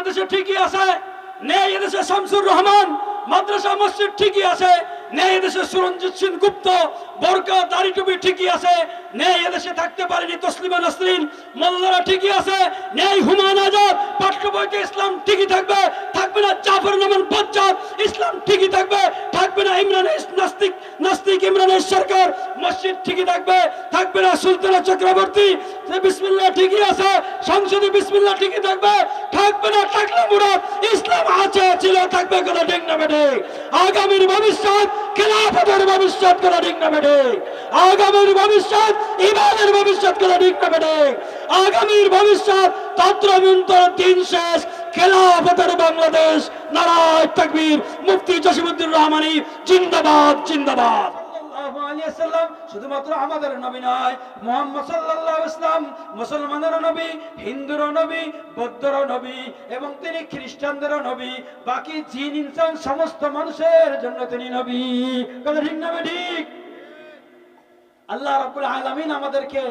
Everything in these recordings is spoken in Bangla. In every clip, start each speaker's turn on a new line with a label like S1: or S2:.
S1: এদেশে ঠিকই আছে, নেই এদেশে শামসুর রহমান, মাদ্রাসা মসজিদ ঠিকই আছে, নেই এদেশে সুরঞ্জিত সিং গুপ্ত, বোরকা, দাড়ি টুপি ঠিকই আছে, নেই এদেশে থাকতে পারেনি তসলিমা নাসরিন, মোল্লারা ঠিকই আছে, নেই হুমায়ুন আজাদ পাঠ্য বইতে ইসলাম ঠিকই থাকবে নামান ইসলাম ঠিকই থাকবে থাকবে না ইমরান নাস্তিক নাস্তিক ইমরানের সরকার। মসজিদ ঠিকই থাকবে থাকবে না সুলতানা চক্রবর্তী। সে বিসমিল্লাহ ঠিকই আছে, সংসদে বিসমিল্লাহ ঠিকই থাকবে থাকবে না টাকলা মুরাদ। ইসলাম আছে, ছিল, থাকবে কথা ঠিক না বেঠে আগামীর ভবিষ্যৎ খেলাফতের ভবিষ্যৎ কথা ঠিক না বেঠে আগামীর ভবিষ্যৎ ইমানের ভবিষ্যৎ কথা ঠিক না বেঠে আগামীর ভবিষ্যৎ তন্ত্রমন্ত্র দিন শেষ। খেলাফতের বাংলাদেশ, নারায় তাকবীর, মুফতি জসিমুদ্দিন রহমানি, জিন্দাবাদ জিন্দাবাদ। শুধুমাত্র আমাদের নবী নয়, মুহাম্মদ সাল্লাল্লাহু ইসলাম মুসলমানের নবী, হিন্দুর নবী, বৌদ্ধর নবী এবং তিনি খ্রিস্টানদেরও নবী, বাকি জিন, ইনসান সমস্ত মানুষের জন্য তিনি নবী। কথা ঠিক ঠিক আল্লাহ রাব্বুল আলামিন আমাদেরকে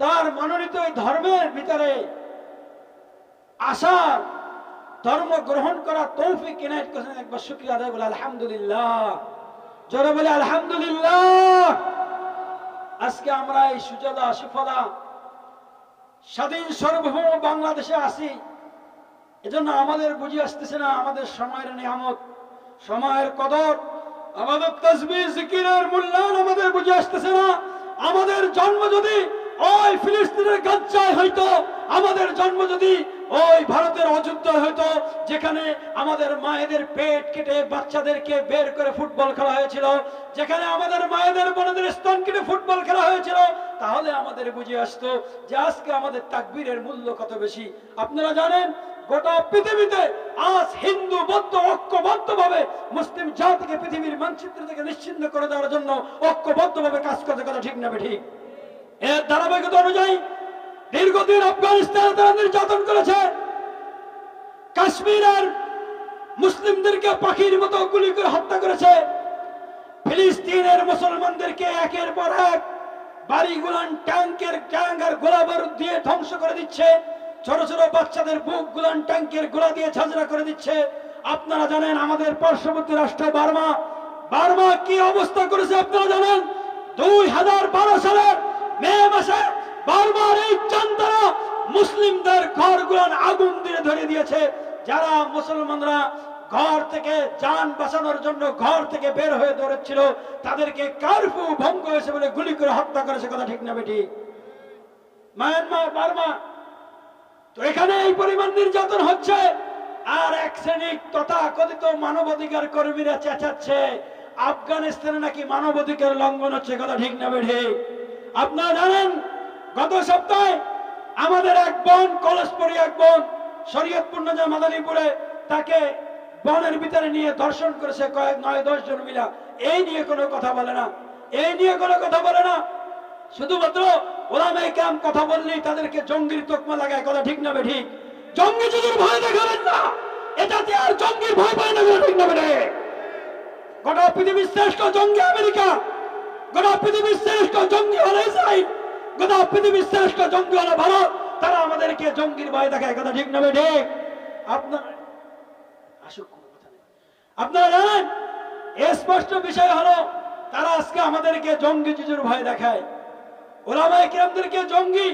S1: তার মনোনীত ধর্মের ভিতরে আসার ধর্ম গ্রহণ করা তৌফিক ইনায়ত করেছেন একবার শুকরিয়া আদায় বলে, আলহামদুলিল্লাহ। জোরে বলে, আলহামদুলিল্লাহ। আজকে আমরা এই সুজলা, সুফলা, স্বাধীন সার্বভৌম বাংলাদেশে আসি। এজন্য আমাদের বুঝে আসতেছে না আমাদের সময়ের নিয়ামত, সময়ের কদর, আমাদের তসবি জিকিরের মূল্যায়ন আমাদের বুঝে আসতেছে না। আমাদের জন্ম যদি ওই ফিলিস্তিনের গাজ্জায় হইতো, আমাদের জন্ম যদি ওই ভারতের অযোধ্যায় হইতো যেখানে আমাদের মায়েদের পেট কেটে বাচ্চাদেরকে বের করে ফুটবল খেলা হয়েছিল। যেখানে আমাদের মায়েদের বোনদের স্তন কেটে ফুটবল খেলা হয়েছিল, তাহলে আমাদের বুঝে আসতো যে আজকে আমাদের তাকবীরের মূল্য কত বেশি। আপনারা জানেন, গোটা পৃথিবীতে আজ হিন্দু, বৌদ্ধ ঐক্যবদ্ধ ভাবে মুসলিম জাতিকে পৃথিবীর মানচিত্র থেকে নিশ্চিন্ন করে দেওয়ার জন্য ঐক্যবদ্ধ ভাবে কাজ করতে কথা ঠিক না ঠিক? এর ধারাবাহিকতা অনুযায়ী দীর্ঘদিন আফগানিস্তানে তারা নির্যাতন করেছে। কাশ্মীরের মুসলিমদেরকে পাখির মতো গুলি করে হত্যা করেছে। ফিলিস্তিনের মুসলমানদেরকে একের পর এক বাড়িগুলান ট্যাঙ্কের ট্যাঙ্ক আর গোলা বারুদ দিয়ে ধ্বংস করে দিচ্ছে। ছোট ছোট বাচ্চাদের বুক, গুলান, ট্যাঙ্কের গোলা দিয়ে ঝাঁঝরা করে দিচ্ছে। আপনারা জানেন আমাদের পার্শ্ববর্তী রাষ্ট্র বার্মা। বার্মা কি অবস্থা করেছে আপনারা জানেন? দুই হাজার বারো সালের মে মাসে বার্মার এই চান্তারা মুসলিমদের ঘর গুলান আগুন দিয়ে ধরে দিয়েছে। যারা মুসলমানরা ঘর থেকে যান বাঁচানোর জন্য ঘর থেকে বের হয়ে দৌড়েছিল তাদেরকে কারফু ভঙ্গ হয়েছে বলে গুলি করে হত্যা করেছে কথা ঠিক না বেটি। মায়ানমার, বার্মা, তো এখানে এই পরিমাণ নির্যাতন হচ্ছে, আর এক শ্রেণির তথাকথিত মানবাধিকার কর্মীরা চেঁচাচ্ছে। আফগানিস্তানে নাকি মানবাধিকার লঙ্ঘন হচ্ছে কথা ঠিক না বেঠে আপনারা জানেন গত সপ্তাহে আমাদের এক বোন, কলসপুরি এক বোন, শরীয়তপুর নজর মাদারীপুরে তাকে বনের ভিতরে নিয়ে দর্শন করেছে কয়েক নয়, দশ জন মিলা। এই নিয়ে কোনো কথা বলে না। এই নিয়ে কোনো কথা বলে না। শুধুমাত্র ওলামাই কাম কথা বললেই তাদেরকে জঙ্গির তোকমা লাগায়। কথা ঠিক না ঠিক? জঙ্গি যদি ভয় দেখাবেন না। এটাতে আর জঙ্গির ভয় পায় না ঠিক না গোটা পৃথিবীর শ্রেষ্ঠ জঙ্গি আমেরিকা, গোটা পৃথিবীর শ্রেষ্ঠ জঙ্গি হলো ইসরায়েল গোটা পৃথিবীর শ্রেষ্ঠ জঙ্গি হলো ভারত তারা আমাদেরকে জঙ্গির ভয় দেখায়, কথা ঠিক না ঠিক আপনার আসুক কথা নেই। আপনারা জানেন স্পষ্ট বিষয় হলো, তারা আজকে আমাদেরকে জঙ্গি জুজুর ভয় দেখায়। ওলামায় কিরামদেরকে জঙ্গি।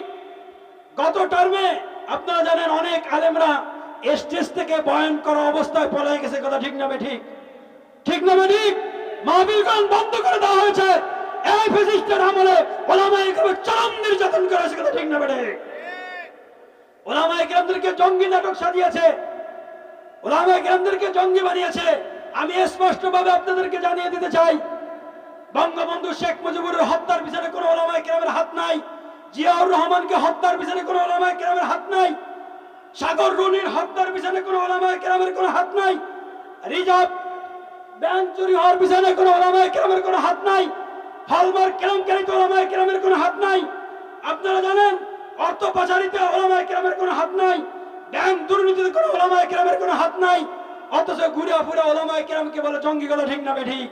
S1: গত টার্মে আপনারা জানেন, অনেক আলেমরা স্টেজ থেকে বয়ান করা অবস্থায় পলাই গেছে, কথা ঠিক না ঠিক ঠিক না ঠিক মাহবিলগণ বন্ধ করে দেওয়া হয়েছে। এই কিরামের চরম নির্যাতন করা হয়েছে কথা ঠিক না জঙ্গি নাটক জঙ্গি আমি স্পষ্টভাবে আপনাদেরকে জানিয়ে দিতে চাই, বঙ্গবন্ধু শেখ মুজিবুরের হত্যার পিছনে কোনো ওলামায় গ্রামের হাত নাই, জিয়াউর রহমানকে হত্যার পিছনে কোনো ওলামায় গ্রামের হাত নাই, সাগর রুনির হত্যার পিছনে কোনো ওলামায় গ্রামের কোনো হাত নাই, রিজার্ভ ব্যাংক চুরি হওয়ার পিছনে কোনো ওলামায় গ্রামের কোনো হাত নাই হলমার্ক কেলেঙ্কারিতে ওলামায় কেরামের কোনো হাত নাই। আপনারা জানেন, অর্থ পাচারিতে ওলামায় কেরামের কোনো হাত নাই, ব্যাংক দুর্নীতিতে কোনো ওলামায় কেরামের কোনো হাত নাই, অথচ ঘুরে ফুরে ওলামায় কেরামকে বলে জঙ্গি গলা ঠিক না ঠিক।